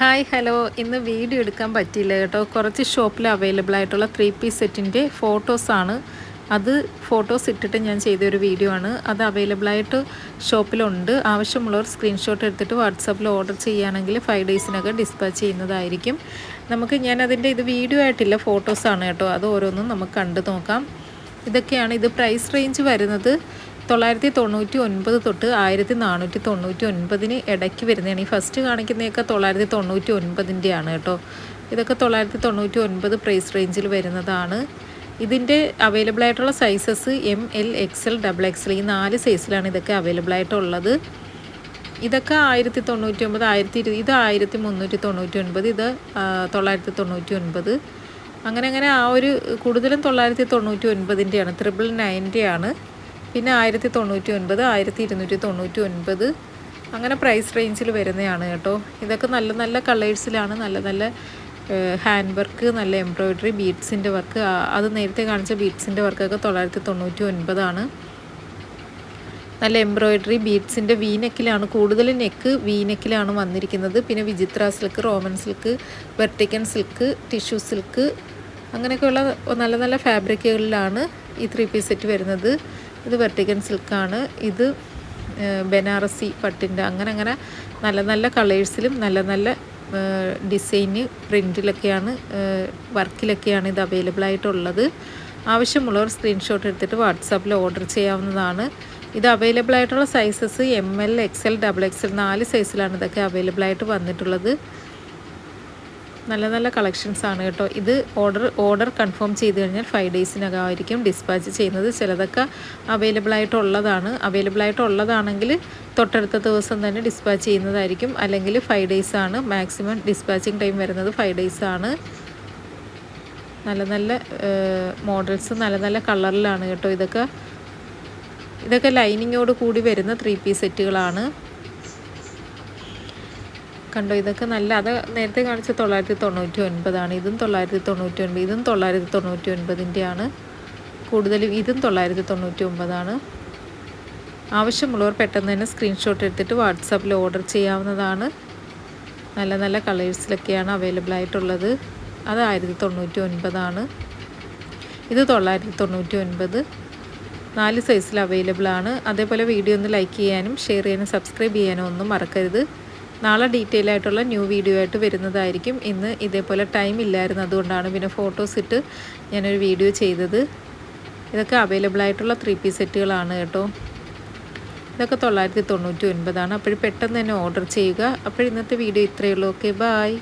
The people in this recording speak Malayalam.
Hi hello. ഇന്ന് വീഡിയോ എടുക്കാൻ പറ്റിയില്ല കേട്ടോ. കുറച്ച് ഷോപ്പിൽ അവൈലബിൾ ആയിട്ടുള്ള ത്രീ പീസ് സെറ്റിന്റെ ഫോട്ടോസാണ് അത് ഫോട്ടോസ് ഇട്ടിട്ട് ഞാൻ ചെയ്തൊരു വീഡിയോ ആണ്. അത് അവൈലബിൾ ആയിട്ട് ഷോപ്പിലുണ്ട്. ആവശ്യമുള്ളവർ സ്ക്രീൻഷോട്ട് എടുത്തിട്ട് വാട്സാപ്പിൽ ഓർഡർ ചെയ്യുകയാണെങ്കിൽ ഫൈവ് ഡേയ്സിനകം ഡിസ്പാച്ച് ചെയ്യുന്നതായിരിക്കും. നമുക്ക് ഞാൻ അതിന്റെ ഇത് വീഡിയോ ആയിട്ടില്ല ഫോട്ടോസാണ് കേട്ടോ. അത് ഓരോന്നും നമുക്ക് കണ്ടു നോക്കാം. ഇതൊക്കെയാണ് ഇത് പ്രൈസ് റേഞ്ച് വരുന്നത്. തൊള്ളായിരത്തി തൊണ്ണൂറ്റി ഒൻപത് തൊട്ട് ആയിരത്തി നാനൂറ്റി തൊണ്ണൂറ്റി ഒൻപതിന് ഇടയ്ക്ക് വരുന്നതാണ്. ഈ ഫസ്റ്റ് കാണിക്കുന്നതൊക്കെ തൊള്ളായിരത്തി തൊണ്ണൂറ്റി ഒൻപതിന്റെയാണ് കേട്ടോ. ഇതൊക്കെ തൊള്ളായിരത്തി തൊണ്ണൂറ്റി ഒൻപത് പ്രൈസ് റേഞ്ചിൽ വരുന്നതാണ്. ഇതിന്റെ അവൈലബിൾ ആയിട്ടുള്ള sizes M L X L double X L ഈ നാല് സൈസിലാണ് ഇതൊക്കെ അവൈലബിൾ ആയിട്ടുള്ളത്. ഇതൊക്കെ ആയിരത്തി തൊണ്ണൂറ്റി ഒമ്പത് ആയിരത്തി ഇരു ഇത് ആയിരത്തി മുന്നൂറ്റി തൊണ്ണൂറ്റി ഒൻപത് ഇത് തൊള്ളായിരത്തി തൊണ്ണൂറ്റി ഒൻപത് അങ്ങനെ അങ്ങനെ ആ ഒരു കൂടുതലും തൊള്ളായിരത്തി തൊണ്ണൂറ്റി ഒൻപതിന്റെയാണ് ത്രിബിൾ നയന്റെയാണ് പിന്നെ ആയിരത്തി തൊണ്ണൂറ്റി ഒൻപത് ആയിരത്തി ഇരുന്നൂറ്റി തൊണ്ണൂറ്റി ഒൻപത് അങ്ങനെ പ്രൈസ് റേഞ്ചിൽ വരുന്നതാണ് കേട്ടോ. ഇതൊക്കെ നല്ല നല്ല കളേഴ്സിലാണ് നല്ല നല്ല ഹാൻഡ് വർക്ക് നല്ല എംബ്രോയ്ഡറി ബീഡ്സിന്റെ വർക്ക് അത് നേരത്തെ കാണിച്ച ബീഡ്സിന്റെ വർക്കൊക്കെ തൊള്ളായിരത്തി തൊണ്ണൂറ്റി ഒൻപതാണ് നല്ല എംബ്രോയ്ഡറി ബീഡ്സിന്റെ വി നെക്കിലാണ് കൂടുതൽ നെക്ക് വി നെക്കിലാണ് വന്നിരിക്കുന്നത്. പിന്നെ വിചിത്ര സിൽക്ക് റോമൻ സിൽക്ക് വെർട്ടിക്കൻ സിൽക്ക് ടിഷ്യൂ സിൽക്ക് അങ്ങനെയൊക്കെയുള്ള നല്ല നല്ല ഫാബ്രിക്കുകളിലാണ് ഈ ത്രീ പീസ് സെറ്റ് വരുന്നത്. ഇത് വെർട്ടിക്കൻ സിൽക്കാണ്. ഇത് ബനാറസി പട്ടിന്റെ അങ്ങനെ അങ്ങനെ നല്ല നല്ല കളേഴ്സിലും നല്ല നല്ല ഡിസൈന് പ്രിന്റിലൊക്കെയാണ് വർക്കിലൊക്കെയാണ് ഇത് അവൈലബിൾ ആയിട്ടുള്ളത്. ആവശ്യമുള്ളവർ സ്ക്രീൻഷോട്ട് എടുത്തിട്ട് വാട്സാപ്പിൽ ഓർഡർ ചെയ്യാവുന്നതാണ്. ഇത് അവൈലബിൾ ആയിട്ടുള്ള sizes M L X L double X L നാല് സൈസിലാണ് ഇതൊക്കെ അവൈലബിൾ ആയിട്ട് വന്നിട്ടുള്ളത്. നല്ല നല്ല കളക്ഷൻസ് ആണ് കേട്ടോ. ഇത് ഓർഡർ ഓർഡർ കൺഫേം ചെയ്ത് കഴിഞ്ഞാൽ ഫൈവ് ഡേയ്സിനകമായിരിക്കും ഡിസ്പാച്ച് ചെയ്യുന്നത്. ചിലതൊക്കെ അവൈലബിൾ ആയിട്ടുള്ളതാണ്. അവൈലബിൾ ആയിട്ടുള്ളതാണെങ്കിൽ തൊട്ടടുത്ത ദിവസം തന്നെ ഡിസ്പാച്ച് ചെയ്യുന്നതായിരിക്കും. അല്ലെങ്കിൽ ഫൈവ് ഡേയ്സ് ആണ്. മാക്സിമം ഡിസ്പാച്ചിങ് ടൈം വരുന്നത് ഫൈവ് ഡേയ്സ് ആണ്. നല്ല നല്ല മോഡൽസ് നല്ല നല്ല കളറിലാണ് കേട്ടോ ഇതൊക്കെ. ഇതൊക്കെ ലൈനിങ്ങോട് കൂടി വരുന്ന ത്രീ പീസ് സെറ്റുകളാണ് കണ്ടോ ഇതൊക്കെ നല്ല അത് നേരത്തെ കാണിച്ച തൊള്ളായിരത്തി തൊണ്ണൂറ്റി ഒൻപതാണ് ഇതും തൊള്ളായിരത്തി തൊണ്ണൂറ്റി ഒൻപത് ഇതും തൊള്ളായിരത്തി തൊണ്ണൂറ്റി ഒൻപതിന്റെയാണ് കൂടുതലും ഇതും തൊള്ളായിരത്തി തൊണ്ണൂറ്റി ഒമ്പതാണ് ആവശ്യമുള്ളവർ പെട്ടെന്ന് തന്നെ സ്ക്രീൻഷോട്ട് എടുത്തിട്ട് വാട്സാപ്പിൽ ഓർഡർ ചെയ്യാവുന്നതാണ്. നല്ല നല്ല കളേഴ്സിലൊക്കെയാണ് അവൈലബിൾ ആയിട്ടുള്ളത്. അത് ആയിരത്തി തൊണ്ണൂറ്റി ഒൻപതാണ് ഇത് തൊള്ളായിരത്തി തൊണ്ണൂറ്റി ഒൻപത് നാല് സൈസിൽ അവൈലബിൾ ആണ്. അതേപോലെ വീഡിയോ ഒന്ന് ലൈക്ക് ചെയ്യാനും ഷെയർ ചെയ്യാനും സബ്സ്ക്രൈബ് ചെയ്യാനും ഒന്നും മറക്കരുത്. നാളെ ഡീറ്റെയിൽ ആയിട്ടുള്ള ന്യൂ വീഡിയോ ആയിട്ട് വരുന്നതായിരിക്കും. ഇന്ന് ഇതേപോലെ ടൈം ഇല്ലായിരുന്നു. അതുകൊണ്ടാണ് പിന്നെ ഫോട്ടോസ് ഇട്ട് ഞാനൊരു വീഡിയോ ചെയ്തത്. ഇതൊക്കെ അവൈലബിൾ ആയിട്ടുള്ള ത്രീ പീസ് സെറ്റുകളാണ് കേട്ടോ. ഇതൊക്കെ തൊള്ളായിരത്തി തൊണ്ണൂറ്റി ഒൻപതാണ്. അപ്പോൾ പെട്ടെന്ന് തന്നെ ഓർഡർ ചെയ്യുക. അപ്പോൾ ഇന്നത്തെ വീഡിയോ ഇത്രയേ ഉള്ളൂ. Okay bye